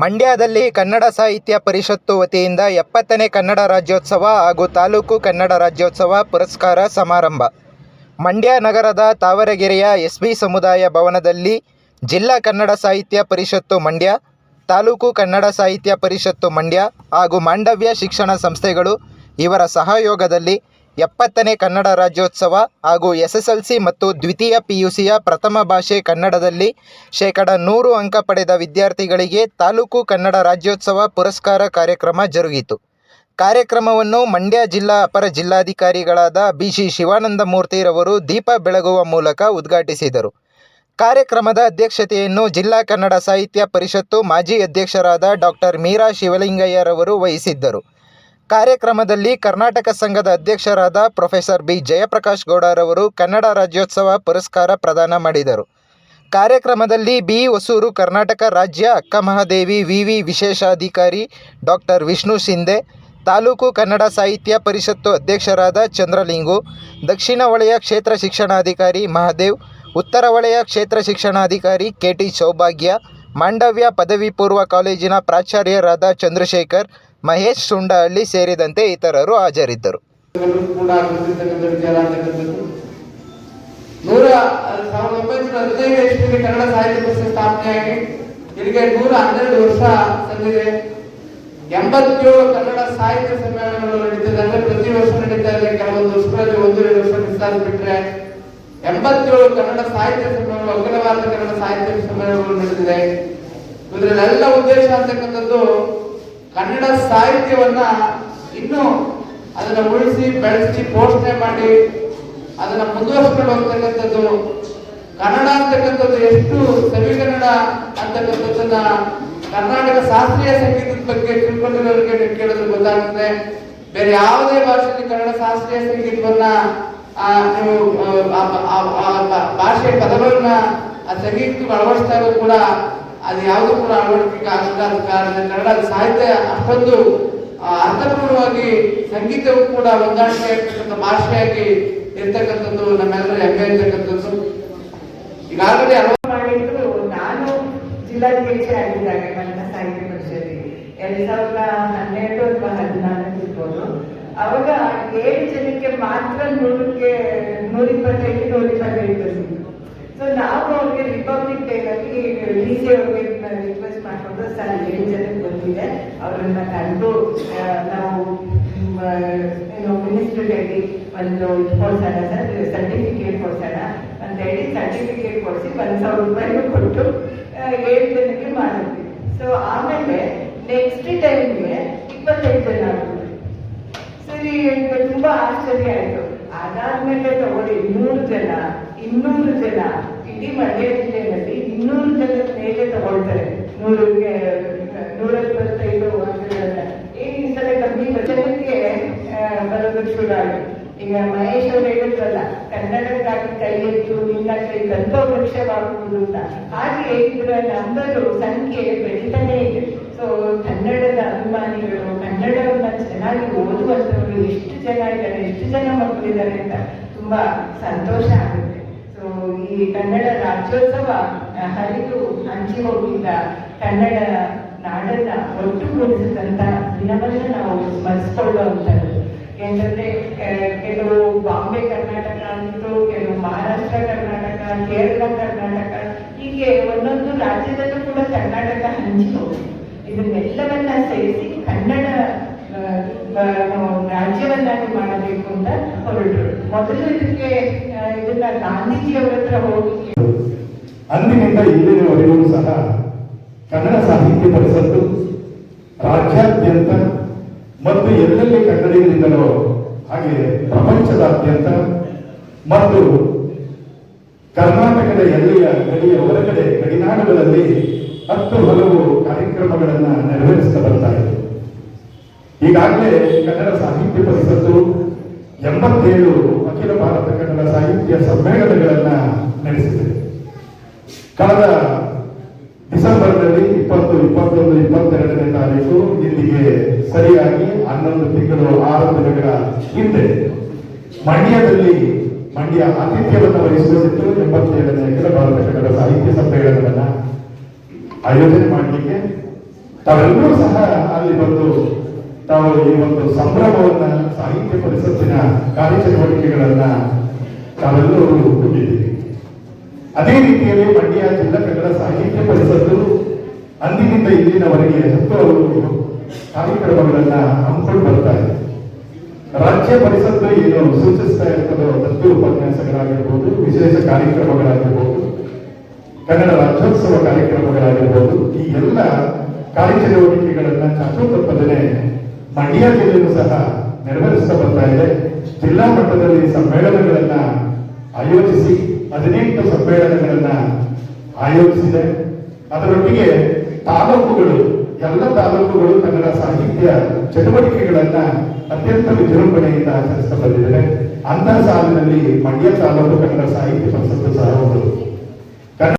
ಮಂಡ್ಯದಲ್ಲಿ ಕನ್ನಡ ಸಾಹಿತ್ಯ ಪರಿಷತ್ತು ವತಿಯಿಂದ ಎಪ್ಪತ್ತನೇ ಕನ್ನಡ ರಾಜ್ಯೋತ್ಸವ ಹಾಗೂ ತಾಲೂಕು ಕನ್ನಡ ರಾಜ್ಯೋತ್ಸವ ಪುರಸ್ಕಾರ ಸಮಾರಂಭ. ಮಂಡ್ಯ ನಗರದ ತಾವರಗೆರೆಯ ಎಸ್ ಬಿ ಸಮುದಾಯ ಭವನದಲ್ಲಿ ಜಿಲ್ಲಾ ಕನ್ನಡ ಸಾಹಿತ್ಯ ಪರಿಷತ್ತು ಮಂಡ್ಯ, ತಾಲೂಕು ಕನ್ನಡ ಸಾಹಿತ್ಯ ಪರಿಷತ್ತು ಮಂಡ್ಯ ಹಾಗೂ ಮಾಂಡವ್ಯ ಶಿಕ್ಷಣ ಸಂಸ್ಥೆಗಳು ಇವರ ಸಹಯೋಗದಲ್ಲಿ ಎಪ್ಪತ್ತನೇ ಕನ್ನಡ ರಾಜ್ಯೋತ್ಸವ ಹಾಗೂ ಎಸ್ ಎಸ್ ಎಲ್ ಸಿ ಮತ್ತು ದ್ವಿತೀಯ ಪಿ ಯು ಸಿಯ ಪ್ರಥಮ ಭಾಷೆ ಕನ್ನಡದಲ್ಲಿ ಶೇಕಡ ನೂರು ಅಂಕ ಪಡೆದ ವಿದ್ಯಾರ್ಥಿಗಳಿಗೆ ತಾಲೂಕು ಕನ್ನಡ ರಾಜ್ಯೋತ್ಸವ ಪುರಸ್ಕಾರ ಕಾರ್ಯಕ್ರಮ ಜರುಗಿತು. ಕಾರ್ಯಕ್ರಮವನ್ನು ಮಂಡ್ಯ ಜಿಲ್ಲಾ ಅಪರ ಜಿಲ್ಲಾಧಿಕಾರಿಗಳಾದ ಬಿ ಸಿ ಶಿವಾನಂದ ಮೂರ್ತಿರವರು ದೀಪ ಬೆಳಗುವ ಮೂಲಕ ಉದ್ಘಾಟಿಸಿದರು. ಕಾರ್ಯಕ್ರಮದ ಅಧ್ಯಕ್ಷತೆಯನ್ನು ಜಿಲ್ಲಾ ಕನ್ನಡ ಸಾಹಿತ್ಯ ಪರಿಷತ್ತು ಮಾಜಿ ಅಧ್ಯಕ್ಷರಾದ ಡಾಕ್ಟರ್ ಮೀರಾ ಶಿವಲಿಂಗಯ್ಯರವರು ವಹಿಸಿದ್ದರು. ಕಾರ್ಯಕ್ರಮದಲ್ಲಿ ಕರ್ನಾಟಕ ಸಂಘದ ಅಧ್ಯಕ್ಷರಾದ ಪ್ರೊಫೆಸರ್ ಬಿ ಜಯಪ್ರಕಾಶ್ ಗೌಡರವರು ಕನ್ನಡ ರಾಜ್ಯೋತ್ಸವ ಪುರಸ್ಕಾರ ಪ್ರದಾನ ಮಾಡಿದರು. ಕಾರ್ಯಕ್ರಮದಲ್ಲಿ ಬಿ ಹೊಸೂರು ಕರ್ನಾಟಕ ರಾಜ್ಯ ಅಕ್ಕಮಹಾದೇವಿ ವಿವಿ ವಿಶೇಷಾಧಿಕಾರಿ ಡಾಕ್ಟರ್ ವಿಷ್ಣು ಶಿಂದೆ, ತಾಲೂಕು ಕನ್ನಡ ಸಾಹಿತ್ಯ ಪರಿಷತ್ತು ಅಧ್ಯಕ್ಷರಾದ ಚಂದ್ರಲಿಂಗು, ದಕ್ಷಿಣ ವಲಯ ಕ್ಷೇತ್ರ ಶಿಕ್ಷಣಾಧಿಕಾರಿ ಮಹಾದೇವ್, ಉತ್ತರ ವಲಯ ಕ್ಷೇತ್ರ ಶಿಕ್ಷಣಾಧಿಕಾರಿ ಕೆ ಟಿ ಸೌಭಾಗ್ಯ, ಮಾಂಡವ್ಯ ಪದವಿ ಪೂರ್ವ ಕಾಲೇಜಿನ ಪ್ರಾಚಾರ್ಯರಾದ ಚಂದ್ರಶೇಖರ್ ಮಹೇಶ್ ಸುಂಡಹಳ್ಳಿ ಸೇರಿದಂತೆ ಇತರರು ಹಾಜರಿದ್ದರು. ನೂರ ಸಾವಿರದ ಒಂಬೈನೂರ ಹದಿನೈದು ಕನ್ನಡ ಸಾಹಿತ್ಯ ಹನ್ನೆರಡು ಎಂಬತ್ತೇಳು ಕನ್ನಡ ಸಾಹಿತ್ಯ ಸಮ್ಮೇಳನಗಳು ನಡೀತಿದೆ. ಅಂದ್ರೆ ಪ್ರತಿ ವರ್ಷ ನಡೀತಾ ಇದೆ. ಕೆಲವೊಂದು ವರ್ಷಗಳಲ್ಲಿ ಒಂದು ಎರಡು ವರ್ಷ ಮಿಸ್ ಬಿಟ್ರೆ ಎಂಬತ್ತೇಳು ಕನ್ನಡ ಸಾಹಿತ್ಯ ಸಮ್ಮೇಳನಗಳು ಅಖಿಲ ಭಾರತ ಕನ್ನಡ ಸಾಹಿತ್ಯ ಸಮ್ಮೇಳನಗಳು ನಡೆದಿದೆ ಇದರಲ್ಲೆಲ್ಲ ಉದ್ದೇಶ ಅಂತಕ್ಕಂಥದ್ದು ಕನ್ನಡ ಸಾಹಿತ್ಯವನ್ನ ಇನ್ನೂ ಅದನ್ನ ಉಳಿಸಿ ಬೆಳೆಸಿ ಪೋಷಣೆ ಮಾಡಿ, ಅದನ್ನ ಮುಂದುವರಿಸ್ಕೊಂಡು ಹೋಗ್ತಕ್ಕಂಥದ್ದು, ಕನ್ನಡ ಅಂತಕ್ಕಂಥದ್ದು ಎಷ್ಟು ಸವಿಗನ್ನಡ ಅಂತಕ್ಕಂಥದ್ದನ್ನ ಕರ್ನಾಟಕ ಶಾಸ್ತ್ರೀಯ ಸಂಗೀತದ ಬಗ್ಗೆ ತಿಳ್ಕೊಂಡಿರೋರಿಗೆ ಕೇಳಿದ್ರೆ ಗೊತ್ತಾಗ್ತದೆ ಬೇರೆ ಯಾವುದೇ ಭಾಷೆಯಲ್ಲಿ ಕನ್ನಡ ಶಾಸ್ತ್ರೀಯ ಸಂಗೀತವನ್ನ ನೀವು ಭಾಷೆಯ ಪದಗಳನ್ನ ಆ ಸಂಗೀತಕ್ಕೆ ಅಳವಡಿಸ್ತಾ ಇರೋದು ಕೂಡ ಅದು ಯಾವುದು ಕೂಡ ಅಳವಡಿಕೆ ಆಗಿಲ್ಲ ಆದ ಕಾರಣ ಕನ್ನಡ ಸಾಹಿತ್ಯ ಅಷ್ಟೊಂದು ಅರ್ಥಪೂರ್ಣವಾಗಿ ಸಂಗೀತವು ಕೂಡ ಹೊಂದಾಣಿಕೆ ಆಗ್ತಕ್ಕಂಥ ಭಾಷೆಯಾಗಿ ಇರ್ತಕ್ಕಂಥದ್ದು ನಮ್ಮೆಲ್ಲರ ಹೆಮ್ಮೆ ಇರ್ತಕ್ಕಂಥದ್ದು ಈಗಾಗಲೇ ಹಲವಾರು ಮಾಡಿದ್ರು. ನಾನು ಜಿಲ್ಲಾಧ್ಯಕ್ಷ ಆಗಿದ್ದಾಗ ಕನ್ನಡ ಸಾಹಿತ್ಯ ಪರಿಷತ್ತಿಗೆ. ಎರಡ್ ಸಾವಿರದ ಹನ್ನೆರಡು ಅಥವಾ ಹದಿನಾಲ್ಕು ಇರ್ಬೋದು. ಅವಾಗ ಏಳು ಜನಕ್ಕೆ ಮಾತ್ರ ನೂರಕ್ಕೆ ನೂರ ಇಪ್ಪತ್ತೈದು ನೂರ ಇಪ್ಪತ್ತೈದು ಬಂದಿತ್ತು ಸೊ ನಾವು ಅವ್ರಿಗೆ ರಿಪಬ್ಲಿಕ್ ಡೇನಲ್ಲಿ ಡಿ ಸಿ ಅವ್ರಿಗೆ ರಿಕ್ವೆಸ್ಟ್ ಮಾಡಿಕೊಂಡು ಸರ್, ಏಳು ಜನಕ್ಕೆ ಬಂದಿದೆ. ಅವರನ್ನ ಕಂಡು ನಾವು ಏನು ಮಿನಿಸ್ಟರ್ ಮಿನಿಸ್ಟ್ರಿಗೆ ಒಂದು ಕೊಡ್ಸೋಣ ಸರ್ ಸರ್ಟಿಫಿಕೇಟ್ ಕೊಡ್ಸೋಣ ಅಂತ ಹೇಳಿ ಸರ್ಟಿಫಿಕೇಟ್ ಕೊಡಿಸಿ ಒಂದು ಸಾವಿರ ರೂಪಾಯಿನೂ ಕೊಟ್ಟು ಏಳು ಜನಕ್ಕೆ ಮಾಡಿದ್ವಿ. ಸೊ ಆಮೇಲೆ ನೆಕ್ಸ್ಟ್ ಟೈಮ್ಗೆ ಇಪ್ಪತ್ತೈದು ಜನ ಆಗ್ಬಿಟ್ರು ಸರಿ ತುಂಬಾ ಆಶ್ಚರ್ಯ ಆಯಿತು. ಅದಾದ್ಮೇಲೆ ತಗೊಳ್ಳಿ, ಮೂರು ಜನ. ಇನ್ನೂರು ಜನ ಇಡೀ ಮಂಡ್ಯ ಜಿಲ್ಲೆಯಲ್ಲಿ ಇನ್ನೂರು ಜನ ಮೇಲೆ ತಗೊಳ್ತಾರೆ. ನೂರಕ್ಕೆ ನೂರ ಇಪ್ಪತ್ತೈದು ಏನ್ ಈ ಸಲ ಕಮ್ಮಿ ಜನಕ್ಕೆ ಬರೋದು ಶುರು ಆಗಿ ಈಗ ಮಹೇಶ್ ಅವರು ಹೇಳಿದ್ರಲ್ಲ, ಕನ್ನಡಕ್ಕಾಗಿ ಕೈ ಎತ್ತು, ನಿನ್ನ ಕೈ ಕಲ್ಪವೃಕ್ಷವಾಗುವುದು ಅಂತ ಹಾಗೆ ಇದರ ನಂಬರು, ಸಂಖ್ಯೆ ಬೆಳೀತಾನೆ ಇದೆ. ಸೊ ಕನ್ನಡದ ಅಭಿಮಾನಿಗಳು, ಕನ್ನಡವನ್ನ ಚೆನ್ನಾಗಿ ಓದುವಂತವರು, ಎಷ್ಟು ಜನ ಇದ್ದಾರೆ, ಎಷ್ಟು ಜನ ಮಕ್ಕಳಿದ್ದಾರೆ ಅಂತ ತುಂಬಾ ಸಂತೋಷ ಆಗುತ್ತೆ. ಈ ಕನ್ನಡ ರಾಜ್ಯೋತ್ಸವ ಹರಿದು ಹಂಚಿ ಹೋಗಿದ್ದ ಕನ್ನಡ ನಾಡನ್ನ ಒಟ್ಟುಗೂಡಿಸಿದಂತ ದಿನವನ್ನ ನಾವು ಸ್ಮರಿಸ್ಕೊಳ್ಳುವಂಥದ್ದು. ಯಾಕಂದ್ರೆ ಕೆಲವು ಬಾಂಬೆ ಕರ್ನಾಟಕ ಅಂತಿತ್ತು, ಕೆಲವು ಮಹಾರಾಷ್ಟ್ರ ಕರ್ನಾಟಕ, ಕೇರಳ ಕರ್ನಾಟಕ, ಹೀಗೆ ಒಂದೊಂದು ರಾಜ್ಯದಲ್ಲೂ ಕೂಡ ಕರ್ನಾಟಕ ಹಂಚಿ ಹೋಗಿದೆ. ಇದನ್ನೆಲ್ಲವನ್ನ ಸೇರಿಸಿ ಕನ್ನಡ ರಾಜ್ಯವನ್ನಾಗಿ ರಾಜ್ಯವನ್ನಾಗಿ ಮಾಡಬೇಕು ಅಂತ ಹೊರಟರು ಇದನ್ನ ಗಾಂಧೀಜಿಯವರ ಹತ್ರ ಹೋಗಿ ಅಂದಿನಿಂದ ಇಂದಿನವರೆಗೂ ಸಹ ಕನ್ನಡ ಸಾಹಿತ್ಯ ಪರಿಷತ್ತು ರಾಜ್ಯಾದ್ಯಂತ ಮತ್ತು ಎಲ್ಲೆಲ್ಲಿ ಕನ್ನಡಿಗರಿಂದಲೋ ಹಾಗೆ ಪ್ರಪಂಚದಾದ್ಯಂತ ಮತ್ತು ಕರ್ನಾಟಕದ ಎಲ್ಲಿಯ ಗಡಿಯ ಹೊರಗಡೆ ಗಡಿನಾಡುಗಳಲ್ಲಿ ಹತ್ತು ಹಲವು ಕಾರ್ಯಕ್ರಮಗಳನ್ನು ನೆರವೇರಿಸ್ತಾ ಬರ್ತಾ ಇದೆ. ಈಗಾಗಲೇ ಕನ್ನಡ ಸಾಹಿತ್ಯ ಪರಿಷತ್ತು ಎಂಬತ್ತೇಳು ಅಖಿಲ ಭಾರತ ಕನ್ನಡ ಸಾಹಿತ್ಯ ಸಮ್ಮೇಳನಗಳನ್ನ ನಡೆಸಿದೆ. ಕಳೆದ ಡಿಸೆಂಬರ್ನಲ್ಲಿ ಇಪ್ಪತ್ತು, ಇಪ್ಪತ್ತೊಂದು, ಇಪ್ಪತ್ತೆರಡನೇ ತಾರೀಕು ಇಲ್ಲಿಗೆ ಸರಿಯಾಗಿ ಹನ್ನೊಂದು ತಿಂಗಳು ಆರು ದಿನಗಳ ಹಿಂದೆ ಮಂಡ್ಯದಲ್ಲಿ ಮಂಡ್ಯ ಆತಿಥ್ಯವನ್ನು ವಹಿಸುತ್ತಿದ್ದು ಎಂಬತ್ತೇಳನೇ ಅಖಿಲ ಭಾರತ ಕನ್ನಡ ಸಾಹಿತ್ಯ ಸಮ್ಮೇಳನವನ್ನ ಆಯೋಜನೆ ಮಾಡಲಿಕ್ಕೆ ತಾವೆಲ್ಲರೂ ಸಹ ಅಲ್ಲಿ ಬಂದು ತಾವು ಈ ಒಂದು ಸಂಭ್ರಮವನ್ನ ಸಾಹಿತ್ಯ ಪರಿಷತ್ತಿನ ಕಾರ್ಯಚಟುವಟಿಕೆಗಳನ್ನ ತಾವೆಲ್ಲರೂ ಹೊಂದಿದ್ದೀವಿ ಅದೇ ರೀತಿಯಲ್ಲಿ ಮಂಡ್ಯ ಜಿಲ್ಲಾ ಕನ್ನಡ ಸಾಹಿತ್ಯ ಪರಿಷತ್ತು ಅಂದಿನಿಂದ ಇಲ್ಲಿನವರೆಗೆ ಹತ್ತು ಕಾರ್ಯಕ್ರಮಗಳನ್ನ ಹಮ್ಮಿಕೊಂಡು ಬರ್ತಾ ಇದೆ. ರಾಜ್ಯ ಪರಿಷತ್ತು ಏನು ಸೂಚಿಸ್ತಾ ಇರ್ತದೋ ದತ್ತು ಉಪನ್ಯಾಸಗಳಾಗಿರ್ಬೋದು, ವಿಶೇಷ ಕಾರ್ಯಕ್ರಮಗಳಾಗಿರ್ಬೋದು, ಕನ್ನಡ ರಾಜ್ಯೋತ್ಸವ ಕಾರ್ಯಕ್ರಮಗಳಾಗಿರ್ಬೋದು, ಈ ಎಲ್ಲ ಕಾರ್ಯಚಟುವಟಿಕೆಗಳನ್ನ ಚಾಚೋತ್ಪದನೆ ಮಂಡ್ಯ ಜಿಲ್ಲೆಯೂ ಸಹ ನೆರವೇರಿಸ್ತಾ ಬರ್ತಾ ಇದೆ. ಜಿಲ್ಲಾ ಮಟ್ಟದಲ್ಲಿ ಸಮ್ಮೇಳನಗಳನ್ನ ಆಯೋಜಿಸಿ ಹದಿನೆಂಟು ಸಮ್ಮೇಳನಗಳನ್ನ ಆಯೋಜಿಸಿದೆ. ಅದರೊಟ್ಟಿಗೆ ತಾಲೂಕುಗಳು, ಎಲ್ಲ ತಾಲೂಕುಗಳು ಕನ್ನಡ ಸಾಹಿತ್ಯ ಚಟುವಟಿಕೆಗಳನ್ನ ಅತ್ಯಂತ ವಿಜೃಂಭಣೆಯಿಂದ ಆಚರಿಸ್ತಾ ಬಂದಿದ್ದಾರೆ. ಅಂತಹ ಸಾಲಿನಲ್ಲಿ ಮಂಡ್ಯ ತಾಲೂಕು ಕನ್ನಡ ಸಾಹಿತ್ಯ ಪರಿಷತ್ತು ಸಹ ಒಂದು.